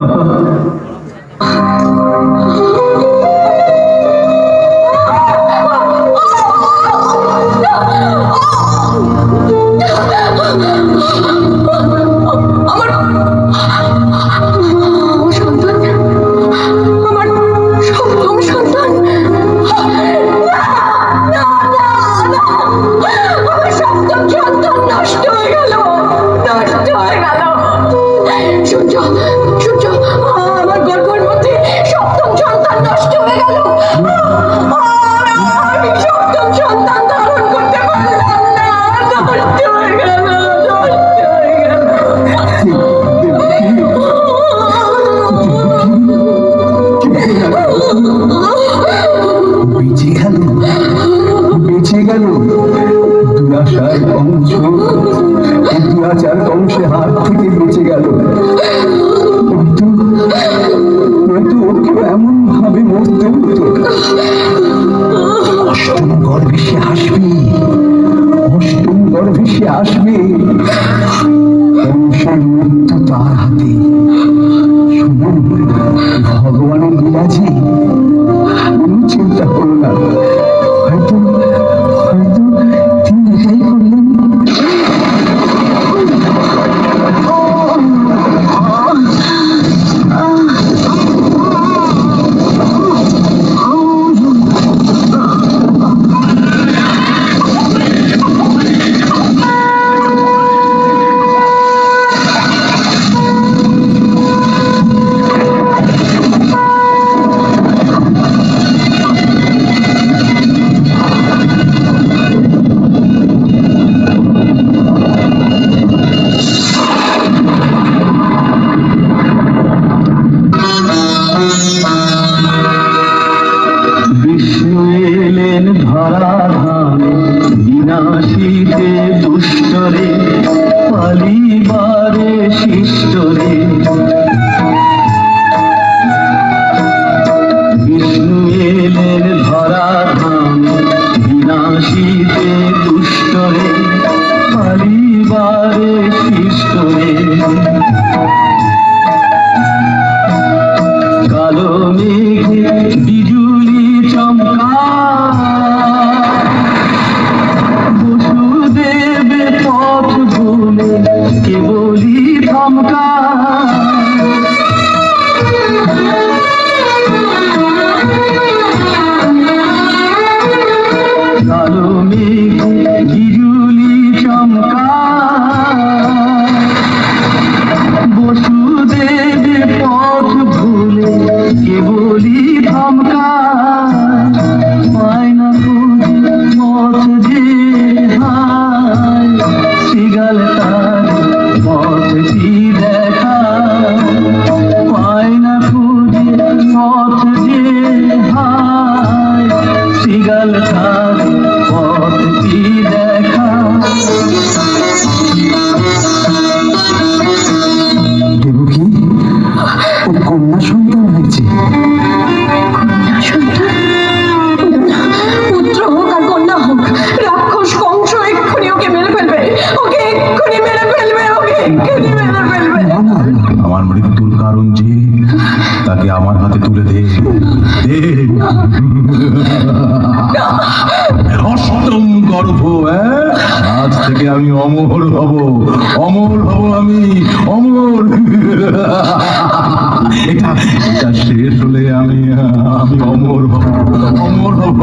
Thank দুরাশার Kansa দুরাচার কংসে হাত থেকে বেঁচে গেল। এমন ভাবে মরতে হতো। অষ্টম গর্ভে সে আসবে, অষ্টম গর্ভে সে আসবে। কংসের মৃত্যু তার হাতে। শুনুন ভগবানের লীলা বুদ্ধিতে দুষ্টরে পালিবারে শিষ্টরে গর্ভ হ্যাঁ? আজ থেকে আমি অমর হব। অমর হব আমি, অমর। এটা শেষ হলে আমি আমি অমর হব অমর হব।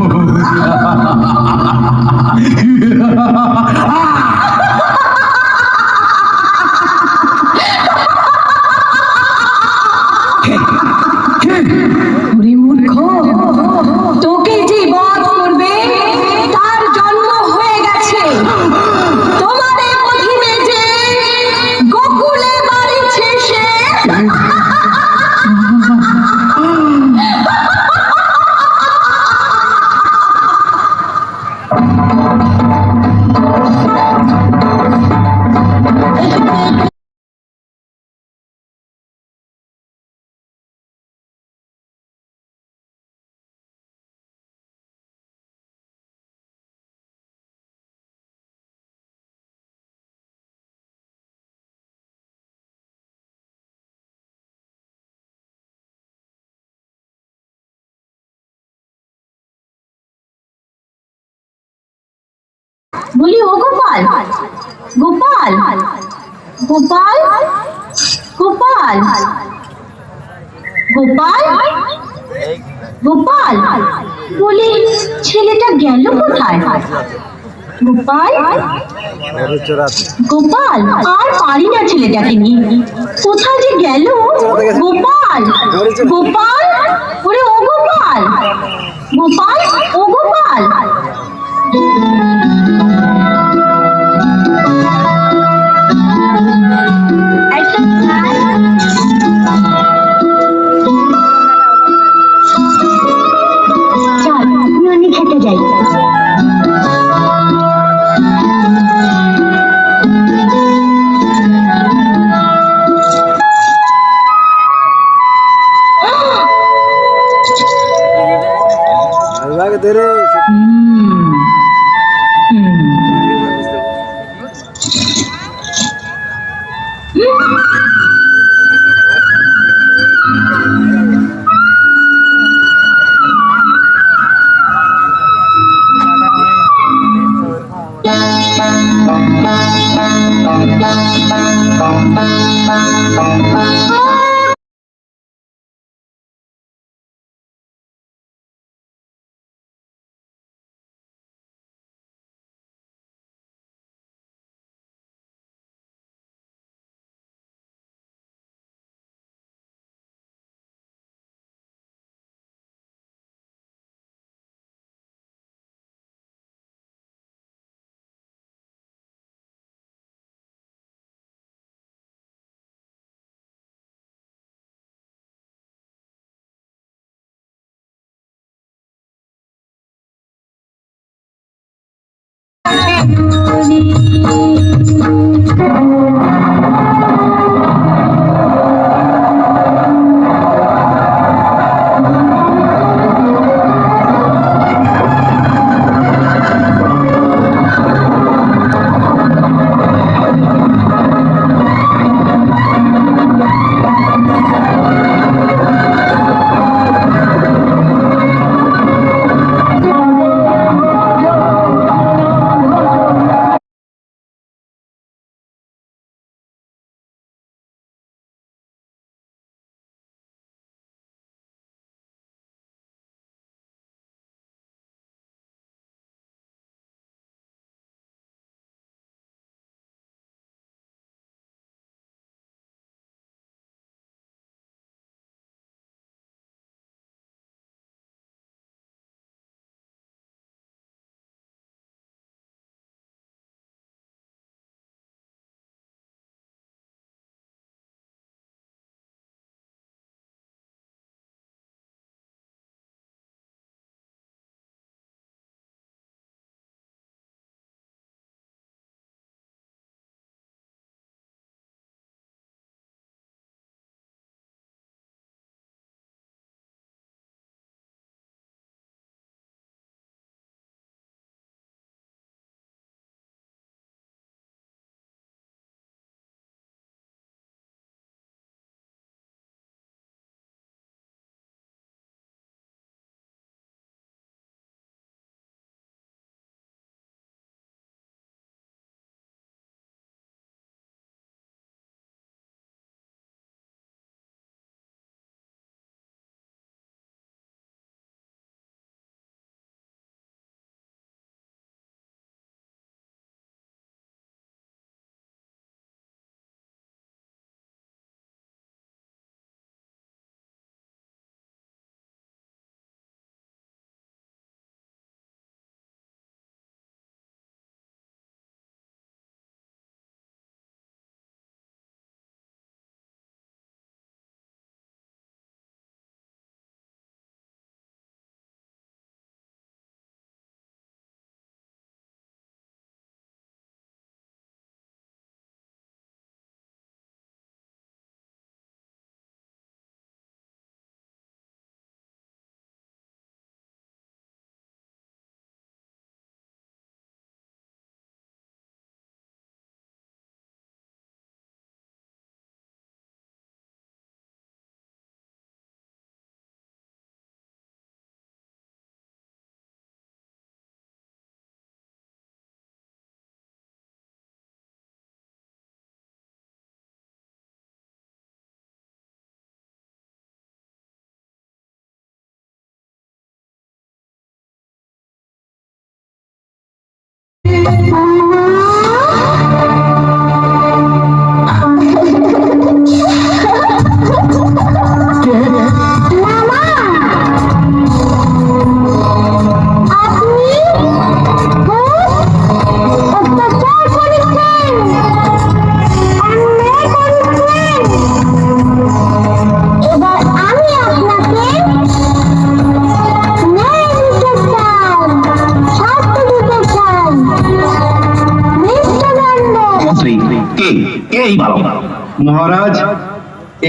বলি, ও গোপাল। গোপাল? গোপাল? গোপাল? গোপাল? গোপাল? বলি, ছেলেটা গেল কোথায়? গোপাল? আর পারি না ছেলেটাকে নিয়ে। কোথায় যে গেল? গোপাল? গোপাল? ওরে, ও Gopal. Gopal? Dere. Mm. Bang, bang, bang, bang, bang, bang, bang, bang, bang, bang, bang,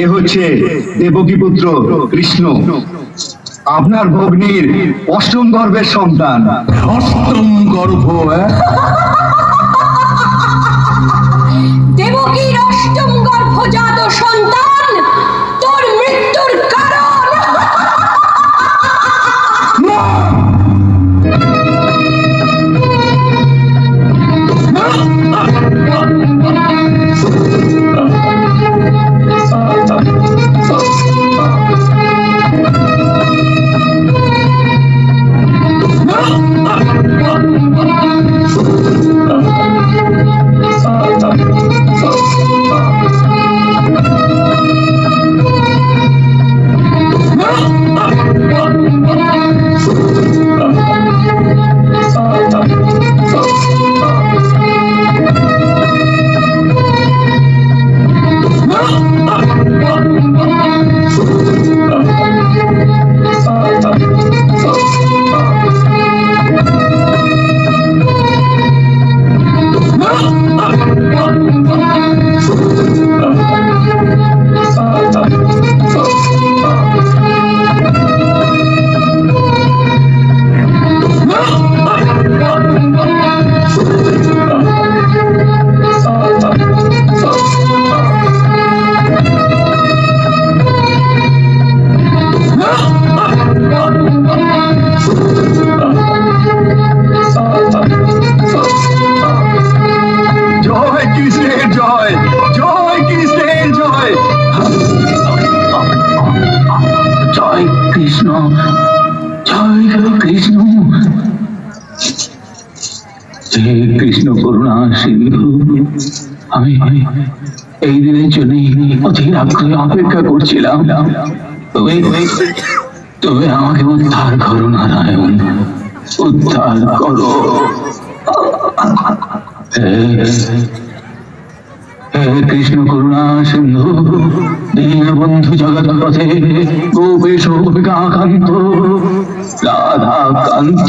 এ হচ্ছে দেবকী পুত্র কৃষ্ণ। আপনার ভগ্নির অষ্টম গর্ভের সন্তান। অষ্টম গর্ভ হে কৃষ্ণ করুণা সিন্ধু। আমি এই দিনের জন্য অধীর আগ্রহে অপেক্ষা করছিলাম। তবে আমাকে উদ্ধার করো নারায়ণ, উদ্ধার করো। কৃষ্ণ করুণা সিন্ধু, দীনবন্ধু জগৎ পথে গোপেশ কান্ত রাধা কান্ত